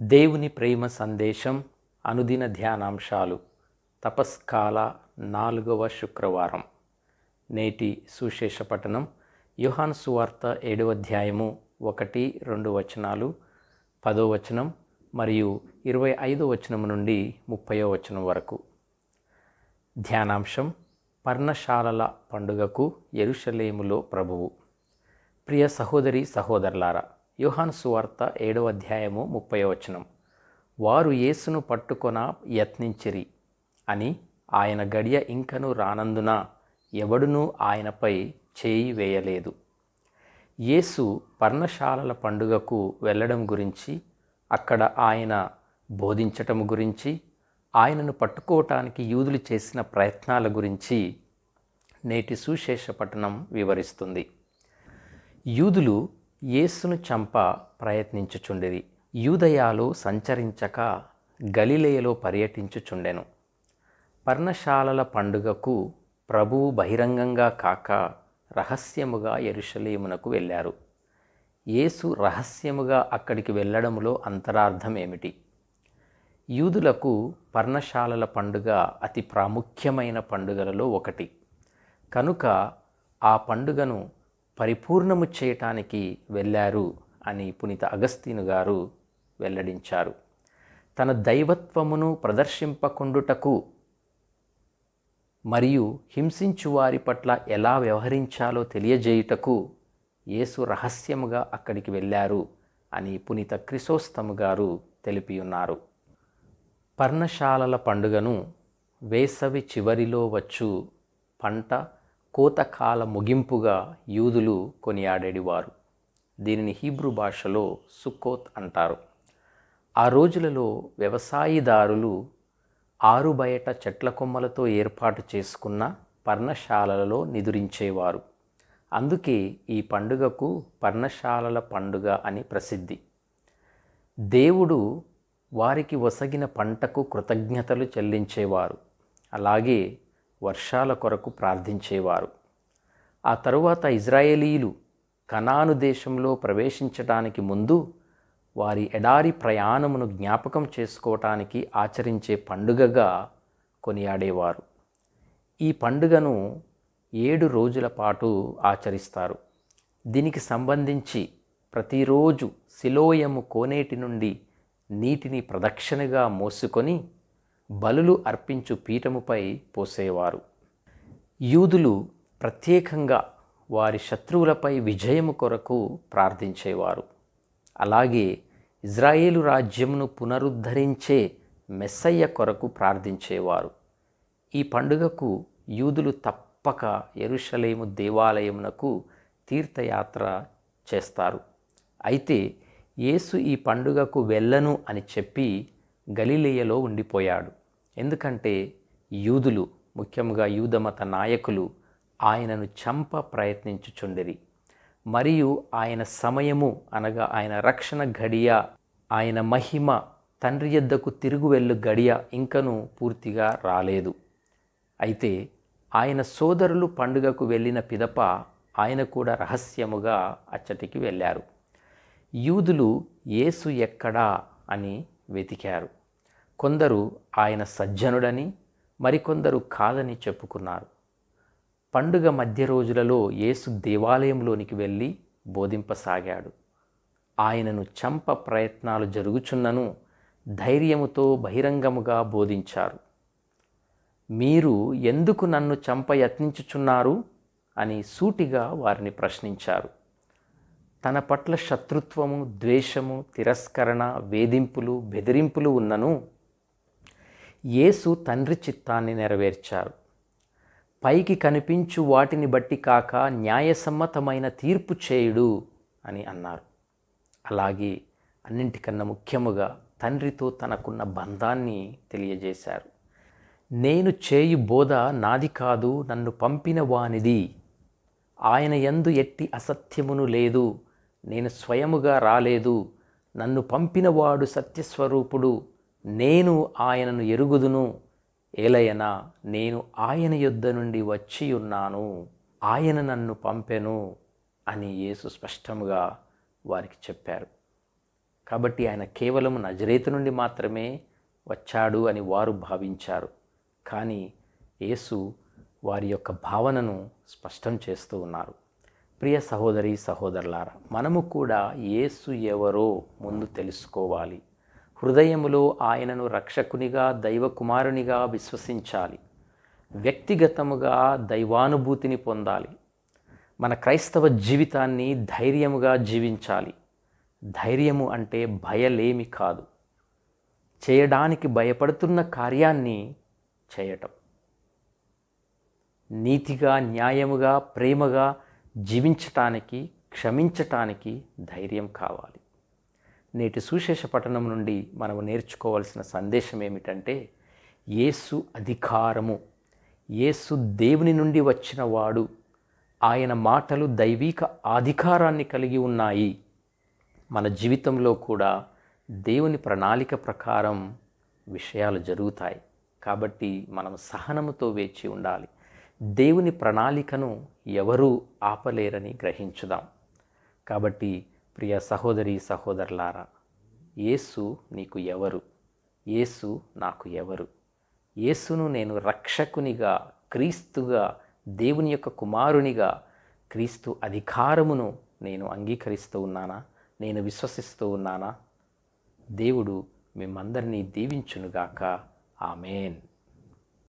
దేవుని ప్రేమ సందేశం అనుదిన ధ్యానాంశాలు. తపస్కాల నాలుగవ శుక్రవారం. నేటి సుశేష పఠనం. యుహాన్ సువార్త ఏడవ అధ్యాయము ఒకటి రెండు వచనాలు పదో వచనం మరియు ఇరవై ఐదో వచనం నుండి ముప్పయో వచనం వరకు. ధ్యానాంశం. పర్ణశాలల పండుగకు ఎరుషలేములో ప్రభువు. ప్రియ సహోదరి సహోదరులారా యుహాన్ సువార్త ఏడవ అధ్యాయము ముప్పై వచనం. వారు యేసును పట్టుకొన యత్నించిరి అని ఆయన గడియ ఇంకను రానందున ఎవడునూ ఆయనపై చేయి వేయలేదు. యేసు పర్ణశాలల పండుగకు వెళ్ళడం గురించి అక్కడ ఆయన బోధించటం గురించి ఆయనను పట్టుకోవటానికి యూదులు చేసిన ప్రయత్నాల గురించి నేటి సుశేష పట్టణం వివరిస్తుంది. యూదులు యేసును చంప ప్రయత్నించుచుండిరి యూదయాలు సంచరించక గలిలేయలో పర్యటించుచుండెను. పర్ణశాలల పండుగకు ప్రభువు బహిరంగంగా కాక రహస్యముగా ఎరుషలేమునకు వెళ్ళారు. యేసు రహస్యముగా అక్కడికి వెళ్ళడములో అంతరార్థం ఏమిటి? యూదులకు పర్ణశాలల పండుగ అతి ప్రాముఖ్యమైన పండుగలలో ఒకటి. కనుక ఆ పండుగను పరిపూర్ణము చేయటానికి వెళ్ళారు అని పునీత అగస్తీను గారు వెల్లడించారు. తన దైవత్వమును ప్రదర్శింపకుండుటకు మరియు హింసించు వారి పట్ల ఎలా వ్యవహరించాలో తెలియజేయుటకు యేసు రహస్యముగా అక్కడికి వెళ్ళారు అని పునీత క్రిసోస్తము గారు తెలిపి ఉన్నారు పర్ణశాలల పండుగను వేసవి చివరిలో వచ్చు పంట కోతకాల ముగింపుగా యూదులు కొనియాడేవారు దీనిని హీబ్రూ భాషలో సుక్కోత్ అంటారు. ఆ రోజులలో వ్యవసాయదారులు ఆరు బయట చెట్ల కొమ్మలతో ఏర్పాటు చేసుకున్న పర్ణశాలలలో నిదురించేవారు. అందుకే ఈ పండుగకు పర్ణశాలల పండుగ అని ప్రసిద్ధి. దేవుడు వారికి వసగిన పంటకు కృతజ్ఞతలు చెల్లించేవారు. అలాగే వర్షాల కొరకు ప్రార్థించేవారు. ఆ తరువాత ఇజ్రాయేలీలు కనాను దేశంలో ప్రవేశించడానికి ముందు వారి ఎడారి ప్రయాణమును జ్ఞాపకం చేసుకోవటానికి ఆచరించే పండుగగా కొనియాడేవారు. ఈ పండుగను ఏడు రోజుల పాటు ఆచరిస్తారు. దీనికి సంబంధించి ప్రతిరోజు శిలోయము కోనేటి నుండి నీటిని ప్రదక్షిణగా మోసుకొని బలులు అర్పించు పీఠముపై పోసేవారు. యూదులు ప్రత్యేకంగా వారి శత్రువులపై విజయము కొరకు ప్రార్థించేవారు. అలాగే ఇజ్రాయేలు రాజ్యమును పునరుద్ధరించే మెస్సయ్య కొరకు ప్రార్థించేవారు. ఈ పండుగకు యూదులు తప్పక ఎరుషలేము దేవాలయమునకు తీర్థయాత్ర చేస్తారు. అయితే యేసు ఈ పండుగకు వెళ్ళను అని చెప్పి గలిలేయలో ఉండిపోయాడు. ఎందుకంటే యూదులు ముఖ్యంగా యూదమత నాయకులు ఆయనను చంప ప్రయత్నించుచుండిరి. మరియు ఆయన సమయము అనగా ఆయన రక్షణ గడియ ఆయన మహిమ తండ్రి యొద్దకు తిరుగు వెళ్ళు గడియ ఇంకను పూర్తిగా రాలేదు. అయితే ఆయన సోదరులు పండుగకు వెళ్ళిన పిదప ఆయన కూడా రహస్యముగా అచ్చటికి వెళ్ళారు. యూదులు యేసు ఎక్కడా అని వెతికారు. కొందరు ఆయన సజ్జనుడని మరికొందరు కాదని చెప్పుకున్నారు. పండుగ మధ్య రోజులలో యేసు దేవాలయంలోనికి వెళ్ళి బోధింపసాగాడు. ఆయనను చంప ప్రయత్నాలు జరుగుచున్నను ధైర్యముతో బహిరంగముగా బోధించారు. మీరు ఎందుకు నన్ను చంప యత్నించుచున్నారు? అని సూటిగా వారిని ప్రశ్నించారు. తన పట్ల శత్రుత్వము ద్వేషము తిరస్కరణ వేధింపులు బెదిరింపులు ఉన్నను యేసు తండ్రి చిత్తాన్ని నెరవేర్చారు. పైకి కనిపించు వాటిని బట్టి కాక న్యాయసమ్మతమైన తీర్పు చేయుడు అని అన్నారు. అలాగే అన్నింటికన్నా ముఖ్యముగా తండ్రితో తనకున్న బంధాన్ని తెలియజేశారు. నేను చేయు బోధ నాది కాదు నన్ను పంపిన వానిది. ఆయన ఎందు ఎట్టి అసత్యమును లేదు నేను స్వయముగా రాలేదు. నన్ను పంపినవాడు సత్యస్వరూపుడు నేను ఆయనను ఎరుగుదును. ఏలయనా నేను ఆయన యొద్ద నుండి వచ్చి ఉన్నాను ఆయన నన్ను పంపెను అని యేసు స్పష్టముగా వారికి చెప్పారు. కాబట్టి ఆయన కేవలం నజరేతు నుండి మాత్రమే వచ్చాడు అని వారు భావించారు. కానీ యేసు వారి యొక్క భావనను స్పష్టం చేస్తూ ఉన్నారు. ప్రియ సహోదరి సహోదరులారా మనము కూడా యేసు ఎవరో ముందు తెలుసుకోవాలి. హృదయములో ఆయనను రక్షకునిగా దైవకుమారునిగా విశ్వసించాలి. వ్యక్తిగతముగా దైవానుభూతిని పొందాలి. మన క్రైస్తవ జీవితాన్ని ధైర్యముగా జీవించాలి. ధైర్యము అంటే భయలేమి కాదు. చేయడానికి భయపడుతున్న కార్యాన్ని చేయటం. నీతిగా న్యాయముగా ప్రేమగా జీవించటానికి క్షమించటానికి ధైర్యం కావాలి. నేటి సుశేష పట్టణం నుండి మనము నేర్చుకోవాల్సిన సందేశం ఏమిటంటే యేసు అధికారము. యేసు దేవుని నుండి వచ్చినవాడు. ఆయన మాటలు దైవిక అధికారాన్ని కలిగి ఉన్నాయి. మన జీవితంలో కూడా దేవుని ప్రణాళిక ప్రకారం విషయాలు జరుగుతాయి. కాబట్టి మనం సహనముతో వేచి ఉండాలి. దేవుని ప్రణాళికను ఎవరూ ఆపలేరని గ్రహించుదాం. కాబట్టి ప్రియ సహోదరి సహోదరులారా యేసు నీకు ఎవరు? యేసు నాకు ఎవరు? యేసును నేను రక్షకునిగా క్రీస్తుగా దేవుని యొక్క కుమారునిగా క్రీస్తు అధికారమును నేను అంగీకరిస్తూ ఉన్నానా? నేను విశ్వసిస్తూ ఉన్నానా? దేవుడు మిమ్మందరినీ దీవించునుగాక. ఆమెన్.